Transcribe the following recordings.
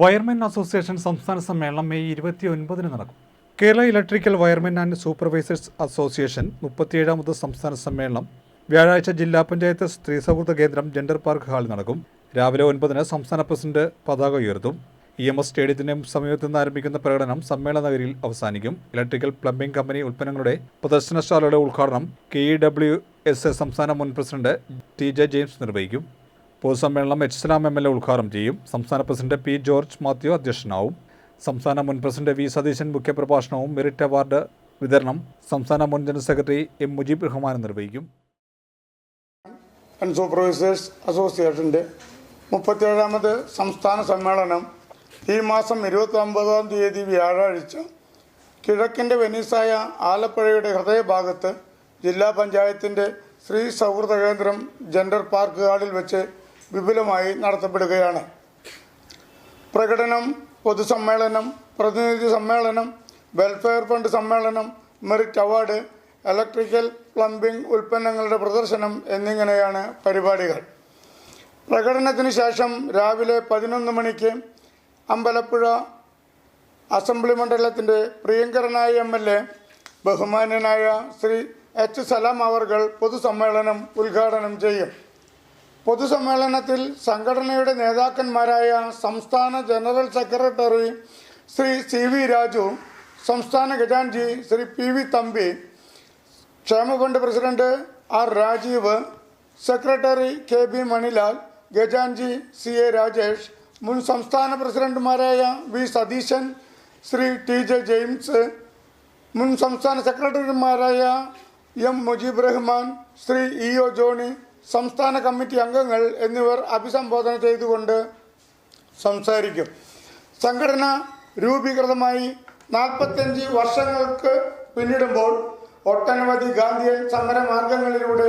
Wiremen association സംസ്ഥാന സമ്മേളനം May ഇരുപത്തി ഒൻപതിന് നടക്കും. Kerala electrical wiremen and supervisors association മുപ്പത്തിയേഴാമത് സംസ്ഥാന സമ്മേളനം വ്യാഴാഴ്ച ജില്ലാ പഞ്ചായത്ത് സ്ത്രീ സൗഹൃദ കേന്ദ്രം ജെൻഡർ പാർക്ക് ഹാളിൽ നടക്കും. രാവിലെ ഒൻപതിന് സംസ്ഥാന പ്രസിഡന്റ് പതാക ഉയർത്തും. ഇ എം എസ് സ്റ്റേഡിയത്തിന്റെ സമീപത്ത് നിന്ന് ആരംഭിക്കുന്ന പ്രകടനം സമ്മേളന നഗരിയിൽ അവസാനിക്കും. ഇലക്ട്രിക്കൽ പ്ലംബിംഗ് കമ്പനി ഉൽപ്പന്നങ്ങളുടെ പ്രദർശനശാലയുടെ ഉദ്ഘാടനം K E W S A സംസ്ഥാന മുൻ പ്രസിഡന്റ് ടി ജെ ജെയിംസ് നിർവഹിക്കും. പൊതുസമ്മേളനം H Salam M L A ഉദ്ഘാടനം ചെയ്യും. സംസ്ഥാന പ്രസിഡന്റ് പി ജോർജ് മാത്യു അധ്യക്ഷനാവും. സംസ്ഥാന മുൻ പ്രസിഡന്റ് വി സതീശൻ മുഖ്യപ്രഭാഷണവും മെറിറ്റ് അവാർഡ് വിതരണം സംസ്ഥാന മുൻ general secretary M Mujeeb Rahman നിർവഹിക്കും. സൂപ്പർവൈസേഴ്സ് അസോസിയേഷന്റെ മുപ്പത്തേഴാമത് സംസ്ഥാന സമ്മേളനം ഈ മാസം ഇരുപത്തി ഒമ്പതാം തീയതി വ്യാഴാഴ്ച കിഴക്കിന്റെ വെനീസായ ആലപ്പുഴയുടെ ഹൃദയഭാഗത്ത് ജില്ലാ പഞ്ചായത്തിന്റെ ശ്രീ സൗഹൃദ കേന്ദ്രം ജെൻഡർ പാർക്ക് ഹാളിൽ വെച്ച് വിപുലമായി നടത്തപ്പെടുകയാണ്. പ്രകടനം പൊതുസമ്മേളനം പ്രതിനിധി സമ്മേളനം വെൽഫെയർ ഫണ്ട് സമ്മേളനം മെറിറ്റ് അവാർഡ് ഇലക്ട്രിക്കൽ പ്ലംബിംഗ് ഉൽപ്പന്നങ്ങളുടെ പ്രദർശനം എന്നിങ്ങനെയാണ് പരിപാടികൾ. പ്രകടനത്തിന് ശേഷം രാവിലെ പതിനൊന്ന് മണിക്ക് അമ്പലപ്പുഴ അസംബ്ലി മണ്ഡലത്തിന്റെ പ്രിയങ്കരനായ എം എൽ എ ബഹുമാന്യനായ ശ്രീ എച്ച് സലാം അവർകൾ പൊതുസമ്മേളനം ഉദ്ഘാടനം ചെയ്യും. പൊതുസമ്മേളനത്തിൽ സംഘടനയുടെ നേതാക്കന്മാരായ സംസ്ഥാന general secretary Shri C V Raju സംസ്ഥാന ഖജാൻജി Shri P V Thampi ക്ഷേമഫണ്ട് president R Rajeev secretary K B Manilal ഖജാൻജി C A Rajesh മുൻ സംസ്ഥാന പ്രസിഡന്റുമാരായ V Satheesan Shri T J James മുൻ സംസ്ഥാന സെക്രട്ടറിമാരായ M Mujeeb Rahman Shri E O Johny സംസ്ഥാന കമ്മിറ്റി അംഗങ്ങൾ എന്നിവർ അഭിസംബോധന ചെയ്തുകൊണ്ട് സംസാരിക്കും. സംഘടന രൂപീകൃതമായി നാൽപ്പത്തഞ്ച് വർഷങ്ങൾക്ക് പിന്നിടുമ്പോൾ ഒട്ടനവധി ഗാന്ധിയൻ സമര മാർഗങ്ങളിലൂടെ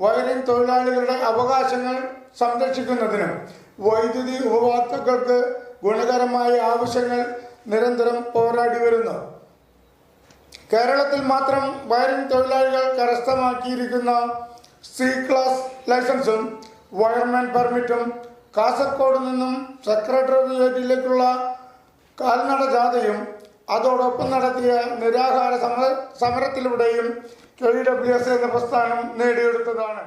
വയലിൻ തൊഴിലാളികളുടെ അവകാശങ്ങൾ സംരക്ഷിക്കുന്നതിനും വൈദ്യുതി ഉപഭോക്താക്കൾക്ക് ഗുണകരമായ ആവശ്യങ്ങൾ നിരന്തരം പോരാടി വരുന്നു. കേരളത്തിൽ മാത്രം വയലിൻ തൊഴിലാളികൾ കരസ്ഥമാക്കിയിരിക്കുന്ന സി ക്ലാസ് ലൈസൻസും വയർമാൻ പെർമിറ്റും കാസർഗോഡ് നിന്നും സെക്രട്ടേറിയറ്റിലേക്കുള്ള കാൽനട ജാഥയും അതോടൊപ്പം നടത്തിയ നിരാഹാര സമര സമരത്തിലൂടെയും കെ ഡബ്ല്യു എസ് എന്ന പ്രസ്ഥാനം നേടിയെടുത്തതാണ്.